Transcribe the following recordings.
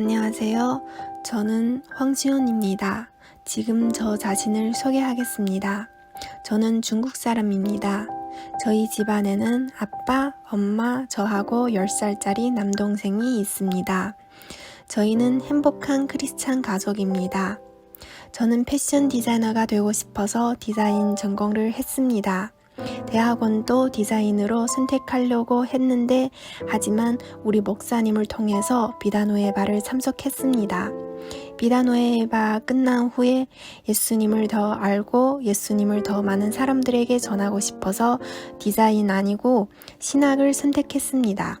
안녕하세요. 저는 황지연입니다. 지금 저 자신을 소개하겠습니다. 저는 중국 사람입니다. 저희 집안에는 아빠, 엄마, 저하고 10살짜리 남동생이 있습니다. 저희는 행복한 크리스찬 가족입니다. 저는 패션 디자이너가 되고 싶어서 디자인 전공을 했습니다. 대학원도 디자인으로 선택하려고 했는데 하지만 우리 목사님을 통해서 비단호의 바를 참석했습니다. 비단호의 바 끝난 후에 예수님을 더 알고 예수님을 더 많은 사람들에게 전하고 싶어서 디자인 아니고 신학을 선택했습니다.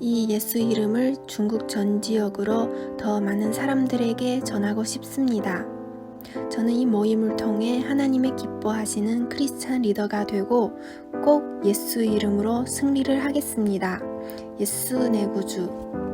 이 예수 이름을 중국 전 지역으로 더 많은 사람들에게 전하고 싶습니다. 저는 이 모임을 통해 하나님의 기뻐하시는 크리스찬 리더가 되고 꼭 예수 이름으로 승리를 하겠습니다. 예수 내 구주.